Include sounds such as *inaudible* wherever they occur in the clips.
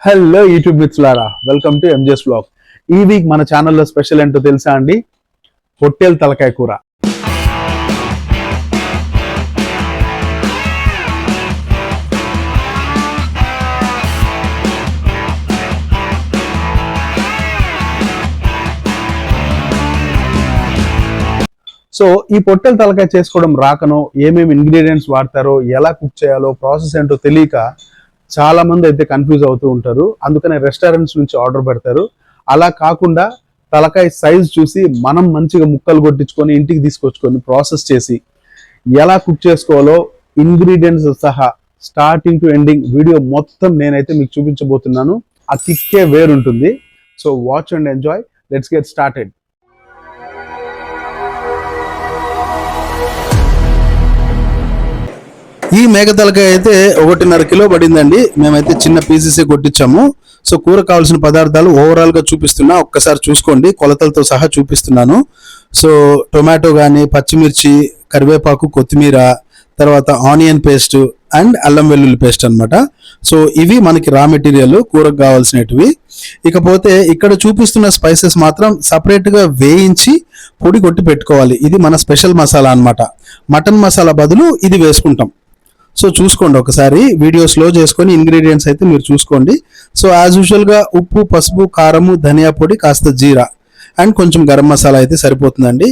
Hello YouTube మిత్రులారా. Welcome to MJ's blog ఈ week మన ఛానల్లో స్పెషల్ ఏంటో తెలుసా అండి? పొట్టేల్ తలకాయ కూర. సో ఈ పొట్టెల తలకాయ చేసుకోవడం రాకనో ఏమేమి ఇంగ్రీడియంట్స్ వాడతారో ఎలా కుక్ చేయాలో ప్రాసెస్ ఏంటో తెలియక చాలా మంది అయితే కన్ఫ్యూజ్ అవుతూ ఉంటారు. అందుకనే రెస్టారెంట్స్ నుంచి ఆర్డర్ పెడతారు. అలా కాకుండా తలకాయ సైజ్ చూసి మనం మంచిగా ముక్కలు కొట్టించుకొని ఇంటికి తీసుకొచ్చుకొని ప్రాసెస్ చేసి ఎలా కుక్ చేసుకోవాలో ఇంగ్రీడియంట్స్ సహా స్టార్టింగ్ టు ఎండింగ్ వీడియో మొత్తం నేనైతే మీకు చూపించబోతున్నాను. ఆ కిక్కే వేరుంటుంది. So watch and enjoy let's get started ఈ మేక తలకాయ అయితే ఒకటిన్నర కిలో పడిందండి. మేమైతే చిన్న పీసెస్ కొట్టించాము. సో కూర కావాల్సిన పదార్థాలు ఓవరాల్గా చూపిస్తున్నా. ఒక్కసారి చూసుకోండి. కొలతలతో సహా చూపిస్తున్నాను. సో టొమాటో కానీ పచ్చిమిర్చి కరివేపాకు కొత్తిమీర తర్వాత ఆనియన్ పేస్ట్ అండ్ అల్లం వెల్లుల్లి పేస్ట్ అనమాట సో ఇవి మనకి రా మెటీరియల్ కూరకు కావాల్సినవి ఇకపోతే ఇక్కడ చూపిస్తున్న స్పైసెస్ మాత్రం సపరేట్గా వేయించి పొడి కొట్టి పెట్టుకోవాలి. ఇది మన స్పెషల్ మసాలా అనమాట మటన్ మసాలా బదులు ఇది వేసుకుంటాం. సో చూసుకోండి ఒకసారి. వీడియో స్లో చేసుకొని ఇంగ్రీడియంట్స్ అయితే మీరు చూసుకోండి. సో యాజ్ యూజువల్గా ఉప్పు పసుపు కారము ధనియా పొడి కాస్త జీరా అండ్ కొంచెం గరం మసాలా అయితే సరిపోతుందండి.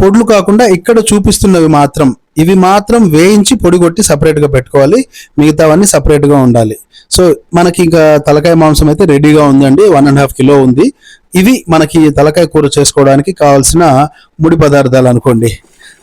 పొడులు కాకుండా ఇక్కడ చూపిస్తున్నవి మాత్రం ఇవి మాత్రం వేయించి పొడి కొట్టి సపరేట్గా పెట్టుకోవాలి. మిగతావన్నీ సపరేట్గా ఉండాలి. సో మనకి ఇంకా తలకాయ మాంసం అయితే రెడీగా ఉందండి. వన్ అండ్ హాఫ్ కిలో ఉంది. ఇవి మనకి తలకాయ కూర చేసుకోవడానికి కావాల్సిన ముడి పదార్థాలు అనుకోండి.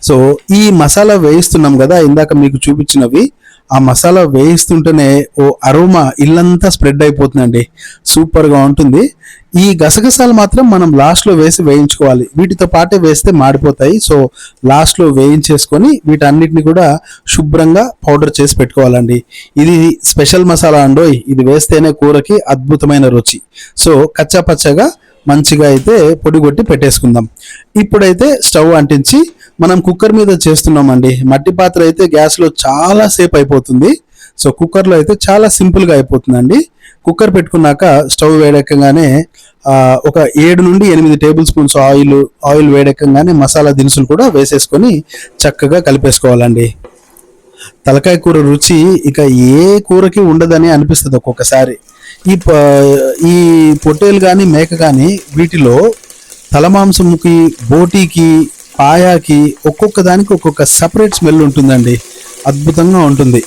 సో ఈ మసాలా వేయిస్తున్నాం కదా ఇందాక మీకు చూపించినవి. ఆ మసాలా వేయిస్తుంటేనే ఓ అరోమా ఇల్లంతా స్ప్రెడ్ అయిపోతుందండి. సూపర్గా ఉంటుంది. ఈ గసగసాలు మాత్రం మనం లాస్ట్లో వేసి వేయించుకోవాలి. వీటితో పాటే వేస్తే మాడిపోతాయి. సో లాస్ట్లో వేయించేసుకొని వీటన్నిటిని కూడా శుభ్రంగా పౌడర్ చేసి పెట్టుకోవాలండి. ఇది స్పెషల్ మసాలా అండోయ్. ఇది వేస్తేనే కూరకి అద్భుతమైన రుచి. సో కచ్చా పచ్చగా మంచిగా అయితే పొడి కొట్టి పెట్టేసుకుందాం. ఇప్పుడైతే స్టవ్ అంటించి మనం కుక్కర్ మీద చేస్తున్నామండి. మట్టి పాత్ర అయితే గ్యాస్లో చాలా సేపు అయిపోతుంది. సో కుక్కర్లో అయితే చాలా సింపుల్గా అయిపోతుందండి. కుక్కర్ పెట్టుకున్నాక స్టవ్ వేడెక్కగానే ఒక ఏడు నుండి ఎనిమిది టేబుల్ స్పూన్స్ ఆయిల్ ఆయిల్ వేడెక్కగానే మసాలా దినుసులు కూడా వేసేసుకొని చక్కగా కలిపేసుకోవాలండి. తలకాయ కూర రుచి ఇక ఏ కూరకి ఉండదని అనిపిస్తుంది ఒక్కొక్కసారి. ఈ ఈ పొట్టేలు కానీ మేక కానీ వీటిలో తలమాంసంకి బోటీకి పాయాకి ఒక్కొక్క దానికి ఒక్కొక్క సపరేట్ స్మెల్ ఉంటుందండి. అద్భుతంగా ఉంటుంది.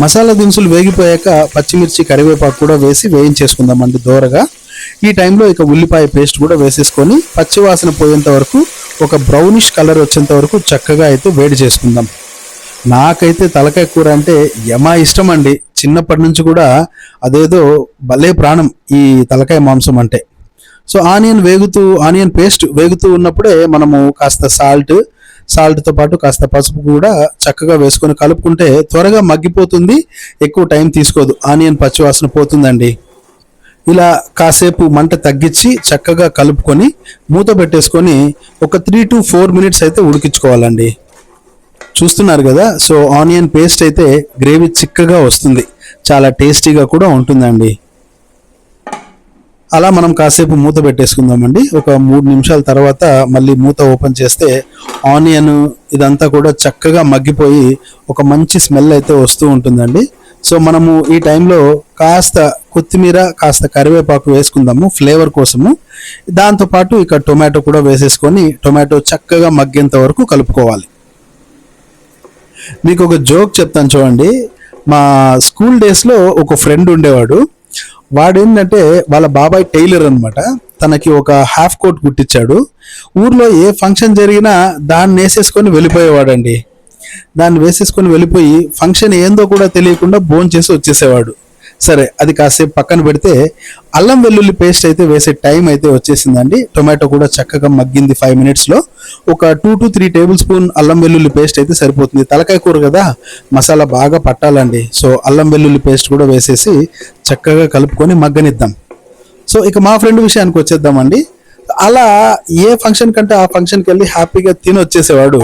మసాలా దినుసులు వేగిపోయాక పచ్చిమిర్చి కరివేపాకు కూడా వేసి వేయించేసుకుందామండి దోరగా. ఈ టైంలో ఇక ఉల్లిపాయ పేస్ట్ కూడా వేసేసుకొని పచ్చివాసన పోయేంత వరకు ఒక బ్రౌనిష్ కలర్ వచ్చేంత వరకు చక్కగా అయితే వేడి చేసుకుందాం. నాకైతే తలకాయ కూర అంటే యమా ఇష్టం అండి చిన్నప్పటి నుంచి కూడా అదేదో భలే ప్రాణం ఈ తలకాయ మాంసం అంటే. సో ఆనియన్ వేగుతూ ఆనియన్ పేస్ట్ వేగుతూ ఉన్నప్పుడే మనము కాస్త సాల్ట్ సాల్ట్తో పాటు కాస్త పసుపు కూడా చక్కగా వేసుకొని కలుపుకుంటే త్వరగా మగ్గిపోతుంది ఎక్కువ టైం తీసుకోదు. ఆనియన్ పచ్చివాసన పోతుందండి. ఇలా కాసేపు మంట తగ్గించి చక్కగా కలుపుకొని మూత పెట్టేసుకొని ఒక త్రీ టు ఫోర్ మినిట్స్ అయితే ఉడికించుకోవాలండి. చూస్తున్నారు కదా? సో ఆనియన్ పేస్ట్ అయితే గ్రేవీ చిక్కగా వస్తుంది. చాలా టేస్టీగా కూడా ఉంటుందండి. అలా మనం కాసేపు మూత పెట్టేసుకుందామండి. ఒక మూడు నిమిషాల తర్వాత మళ్ళీ మూత ఓపెన్ చేస్తే ఆనియన్ ఇదంతా కూడా చక్కగా మగ్గిపోయి ఒక మంచి స్మెల్ అయితే వస్తూ ఉంటుందండి. సో మనము ఈ టైంలో కాస్త కొత్తిమీర కాస్త కరివేపాకు వేసుకుందాము ఫ్లేవర్ కోసము. దాంతోపాటు ఇక టొమాటో కూడా వేసేసుకొని టొమాటో చక్కగా మగ్గేంత వరకు కలుపుకోవాలి. మీకు ఒక జోక్ చెప్తాను చూడండి. మా స్కూల్ డేస్లో ఒక ఫ్రెండ్ ఉండేవాడు. వాడేంటంటే వాళ్ళ బాబాయ్ టైలర్ అనమాట తనకి ఒక హాఫ్ కోట్ కుట్టించాడు ఊర్లో ఏ ఫంక్షన్ జరిగినా దాన్ని వేసేసుకొని వెళ్ళిపోయేవాడండి. దాన్ని వేసేసుకొని వెళ్ళిపోయి ఫంక్షన్ ఏందో కూడా తెలియకుండా భోంచేసి చేసి వచ్చేసేవాడు. సరే అది కాసేపు పక్కన పెడితే అల్లం వెల్లుల్లి పేస్ట్ అయితే వేసే టైం అయితే వచ్చేసిందండి. టొమాటో కూడా చక్కగా మగ్గింది ఫైవ్ మినిట్స్లో. ఒక two to three tablespoon అల్లం వెల్లుల్లి పేస్ట్ అయితే సరిపోతుంది. తలకాయ కూర కదా మసాలా బాగా పట్టాలండి. సో అల్లం వెల్లుల్లి పేస్ట్ కూడా వేసేసి చక్కగా కలుపుకొని మగ్గనిద్దాం. సో ఇక మా ఫ్రెండ్ విషయానికి వచ్చేద్దామండి. అలా ఏ ఫంక్షన్ కంటే ఆ ఫంక్షన్కి వెళ్ళి హ్యాపీగా తిని వచ్చేసేవాడు.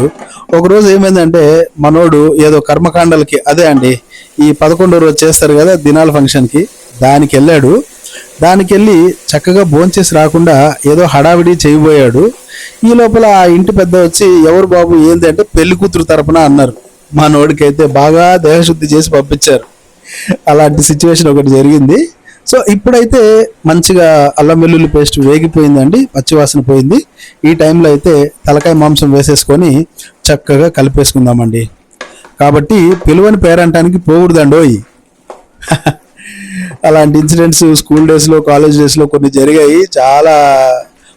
ఒకరోజు ఏమైందంటే మనోడు ఏదో కర్మకాండలకి అదే అండి ఈ పదకొండు రోజు చేస్తారు కదా దినాల ఫంక్షన్కి దానికి వెళ్ళాడు. దానికి వెళ్ళి చక్కగా భోంచేసి రాకుండా ఏదో హడావిడి చేయబోయాడు. ఈ లోపల ఆ ఇంటి పెద్ద వచ్చి ఎవరు బాబు ఏంది? అంటే పెళ్ళి కూతురు తరపున అన్నారు. మా నోడికైతే బాగా దేహశుద్ధి చేసి పంపించారు. అలాంటి సిచ్యువేషన్ ఒకటి జరిగింది. సో ఇప్పుడైతే మంచిగా అల్లం వెల్లుల్లి పేస్ట్ వేగిపోయిందండి పచ్చివాసన పోయింది. ఈ టైంలో అయితే తలకాయ మాంసం వేసేసుకొని చక్కగా కలిపేసుకుందామండి. కాబట్టి పిలువని పేరంటానికి పోకూడదండోయ్ *laughs* అలాంటి ఇన్సిడెంట్స్ స్కూల్ డేస్లో కాలేజ్ డేస్లో కొన్ని జరిగాయి. చాలా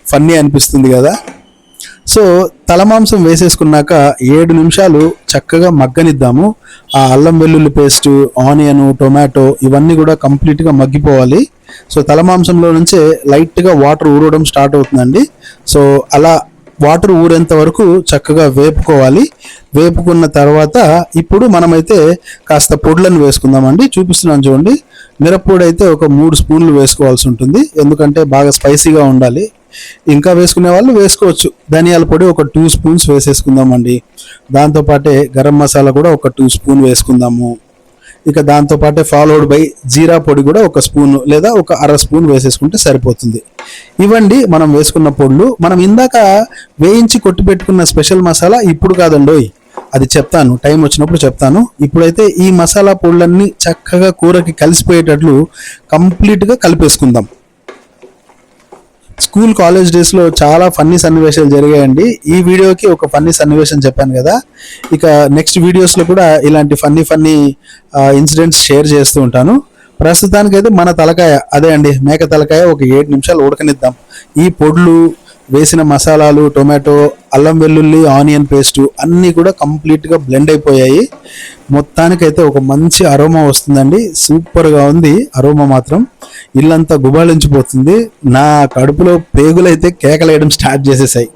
ఫన్నీ అనిపిస్తుంది కదా. సో తల మాంసం వేసేసుకున్నాక ఏడు నిమిషాలు చక్కగా మగ్గనిద్దాము. ఆ అల్లం వెల్లుల్లి పేస్ట్ ఆనియన్ టొమాటో ఇవన్నీ కూడా కంప్లీట్గా మగ్గిపోవాలి. సో తల మాంసంలో నుంచే లైట్గా వాటర్ ఊరడం స్టార్ట్ అవుతుందండి. సో అలా వాటర్ ఊరేంత వరకు చక్కగా వేపుకోవాలి. వేపుకున్న తర్వాత ఇప్పుడు మనమైతే కాస్త పొడులను వేసుకుందామండి. చూపిస్తున్నాను చూడండి. మిరప్పొడి అయితే ఒక మూడు స్పూన్లు వేసుకోవాల్సి ఉంటుంది. ఎందుకంటే బాగా స్పైసీగా ఉండాలి. ఇంకా వేసుకునే వాళ్ళు వేసుకోవచ్చు. ధనియాల పొడి ఒక టూ స్పూన్స్ వేసేసుకుందామండి. దాంతోపాటే గరం మసాలా కూడా ఒక టూ స్పూన్ వేసుకుందాము. ఇక దాంతోపాటే ఫాలోడ్ బై జీరా పొడి కూడా ఒక స్పూన్ లేదా ఒక అర స్పూన్ వేసేసుకుంటే సరిపోతుంది. ఇవ్వండి మనం వేసుకున్న పొడులు మనం ఇందాక వేయించి కొట్టి పెట్టుకున్న స్పెషల్ మసాలా ఇప్పుడు కాదండోయ్ అది చెప్తాను టైం వచ్చినప్పుడు చెప్తాను. ఇప్పుడైతే ఈ మసాలా పొడులన్నీ చక్కగా కూరకి కలిసిపోయేటట్లు కంప్లీట్గా కలిపేసుకుందాం. స్కూల్ కాలేజ్ డేస్లో చాలా ఫన్నీ సన్నివేశాలు జరిగాయండి. ఈ వీడియోకి ఒక ఫన్నీ సన్నివేశం చెప్పాను కదా. ఇక నెక్స్ట్ వీడియోస్లో కూడా ఇలాంటి ఫన్నీ ఫన్నీ ఇన్సిడెంట్స్ షేర్ చేస్తూ ఉంటాను. ప్రస్తుతానికైతే మన తలకాయ అదే అండి మేక తలకాయ ఒక ఏడు నిమిషాలు ఉడకనిద్దాం. ఈ పొడులు వేసిన మసాలాలు టొమాటో అల్లం వెల్లుల్లి ఆనియన్ పేస్టు అన్నీ కూడా కంప్లీట్గా బ్లెండ్ అయిపోయాయి. మొత్తానికైతే ఒక మంచి అరోమా వస్తుందండి. సూపర్గా ఉంది. అరోమా మాత్రం ఇల్లంతా గుబాళించిపోతుంది. నా కడుపులో పేగులైతే కేకలేయడం స్టార్ట్ చేసేసాయి.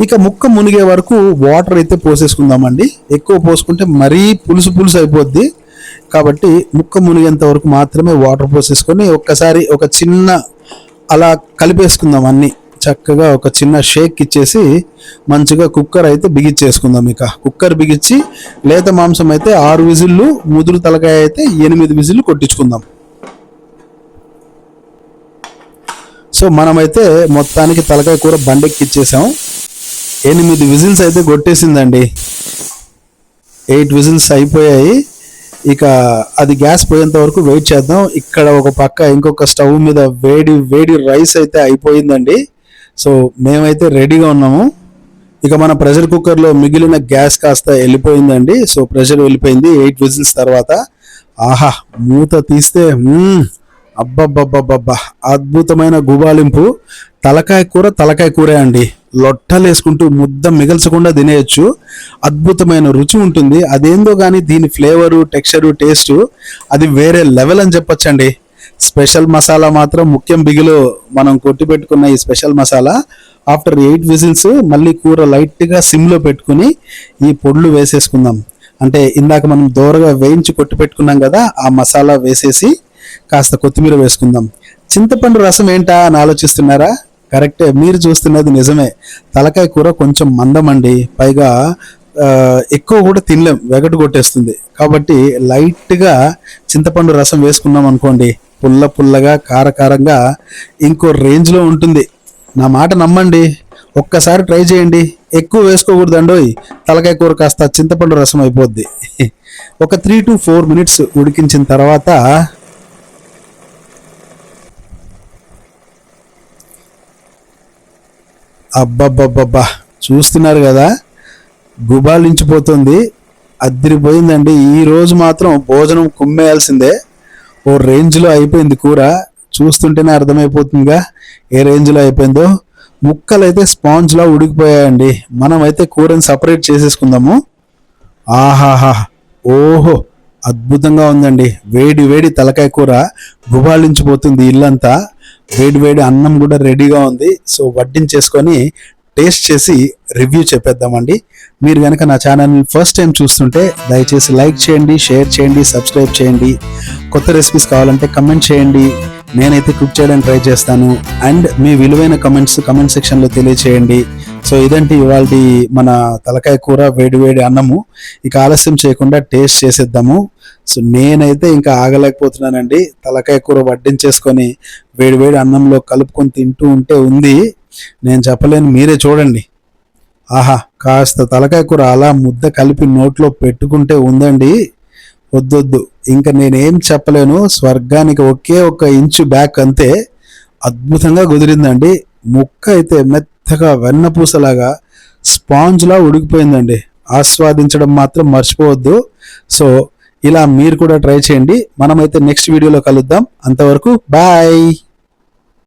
ఇక ముక్క మునిగే వరకు వాటర్ అయితే పోసేసుకుందామండి. ఎక్కువ పోసుకుంటే మరీ పులుసు పులుసు అయిపోద్ది. కాబట్టి ముక్క మునిగేంత వరకు మాత్రమే వాటర్ పోసేసుకొని ఒక్కసారి ఒక చిన్న అలా కలిపేసుకుందాం అన్ని. చక్కగా ఒక చిన్న షేక్ ఇచ్చేసి మంచిగా కుక్కర్ అయితే బిగించేసుకుందాం ఇక. కుక్కర్ బిగించి లేత మాంసం అయితే ఆరు విజిల్లు ముదురు తలకాయ అయితే ఎనిమిది విజిల్లు కొట్టించుకుందాం. సో మనమైతే మొత్తానికి తలకాయ కూర బండెక్కిచ్చేసాం. ఎనిమిది విజిల్స్ అయితే కొట్టేసిందండి. ఎయిట్ విజిల్స్ అయిపోయాయి. ఇక అది గ్యాస్ పోయేంత వరకు వెయిట్ చేద్దాం. ఇక్కడ ఒక పక్క ఇంకొక స్టవ్ మీద వేడి వేడి రైస్ అయితే అయిపోయిందండి. సో మేమైతే రెడీగా ఉన్నాము. ఇక మన ప్రెషర్ కుక్కర్లో మిగిలిన గ్యాస్ కాస్త వెళ్ళిపోయిందండి. సో ప్రెషర్ వెళ్ళిపోయింది. ఎయిట్ విజిల్స్ తర్వాత ఆహా మూత తీస్తే మ్మ్, అబ్బబ్బబ్బబ్బబ్బా అద్భుతమైన గుబాలింపు. తలకాయ కూర తలకాయ కూరే అండి. లొట్టలేసుకుంటూ ముద్ద మిగల్చకుండా తినేయచ్చు. అద్భుతమైన రుచి ఉంటుంది. అదేందో కానీ దీని ఫ్లేవరు టెక్స్చరు టేస్టు అది వేరే లెవెల్ అని చెప్పొచ్చండి. స్పెషల్ మసాలా మాత్రం ముఖ్యం బిగిలో మనం కొట్టి పెట్టుకున్న ఈ special masala. After eight whistles మళ్ళీ కూర లైట్గా సిమ్లో పెట్టుకుని ఈ పొడులు వేసేసుకుందాం. అంటే ఇందాక మనం దూరగా వేయించి కొట్టి పెట్టుకున్నాం కదా ఆ మసాలా వేసేసి కాస్త కొత్తిమీర వేసుకుందాం. చింతపండు రసం ఏంటా అని ఆలోచిస్తున్నారా? కరెక్టే మీరు చూస్తున్నది నిజమే. తలకాయ కూర కొంచెం మందమండి. పైగా ఎక్కువ కూడా తినలేం వెగటు కొట్టేస్తుంది. కాబట్టి లైట్గా చింతపండు రసం వేసుకున్నాం అనుకోండి పుల్ల పుల్లగా కారకారంగా ఇంకో రేంజ్లో ఉంటుంది. నా మాట నమ్మండి. ఒక్కసారి ట్రై చేయండి. ఎక్కువ వేసుకోకూడదండోయ్. తలకాయ కూర కాస్త చింతపండు రసం అయిపోద్ది. *laughs* ఒక త్రీ టు ఫోర్ మినిట్స్ ఉడికించిన తర్వాత అబ్బబ్బబ్బబ్బా చూస్తున్నారు కదా? గుబాలించిపోతుంది. అద్దరిపోయిందండి. ఈ రోజు మాత్రం భోజనం కుమ్మేయాల్సిందే. ఓ రేంజ్లో అయిపోయింది కూర. చూస్తుంటేనే అర్థమైపోతుందిగా ఏ రేంజ్లో అయిపోయిందో. ముక్కలు అయితే స్పాంజ్లా ఉడికిపోయాయండి. మనం అయితే కూరని సపరేట్ చేసేసుకుందాము. ఆహాహా! ఓహో! అద్భుతంగా ఉందండి. వేడి వేడి తలకాయ కూర గుబాళించిపోతుంది ఇల్లంతా. వేడి వేడి అన్నం కూడా రెడీగా ఉంది. సో వడ్డించేసుకొని టేస్ట్ చేసి రివ్యూ చెప్పేద్దామండి. మీరు కనుక నా ఛానల్ని ఫస్ట్ టైం చూస్తుంటే దయచేసి లైక్ చేయండి షేర్ చేయండి సబ్స్క్రైబ్ చేయండి. కొత్త రెసిపీస్ కావాలంటే కమెంట్ చేయండి. నేనైతే కుక్ చేయడానికి ట్రై చేస్తాను. అండ్ మీ విలువైన కమెంట్స్ కమెంట్ సెక్షన్లో తెలియచేయండి. సో ఇదంటే ఇవాళ మన తలకాయ కూర వేడి వేడి అన్నము. ఇక ఆలస్యం చేయకుండా టేస్ట్ చేసేద్దాము. సో నేనైతే ఇంకా ఆగలేకపోతున్నానండి. తలకాయ కూర వడ్డించేసుకొని వేడి వేడి అన్నంలో కలుపుకొని తింటూ ఉంటే ఉంది. నేను చెప్పలేను మీరే చూడండి. ఆహా కాస్త తలకాయ కూర అలా ముద్ద కలిపి నోట్లో పెట్టుకుంటే ఉందండి. వద్దొద్దు ఇంకా నేనేం చెప్పలేను స్వర్గానికి ఒకే ఒక ఇంచు బ్యాక్ అంతే. అద్భుతంగా కుదిరిందండి. ముక్క అయితే మెత్తగా వెన్నపూసలాగా స్పాంజ్లా ఉడికిపోయిందండి. ఆస్వాదించడం మాత్రం మర్చిపోవద్దు. సో ఇలా మీరు కూడా ట్రై చేయండి. మనమైతే నెక్స్ట్ వీడియోలో కలుద్దాం. అంతవరకు బాయ్!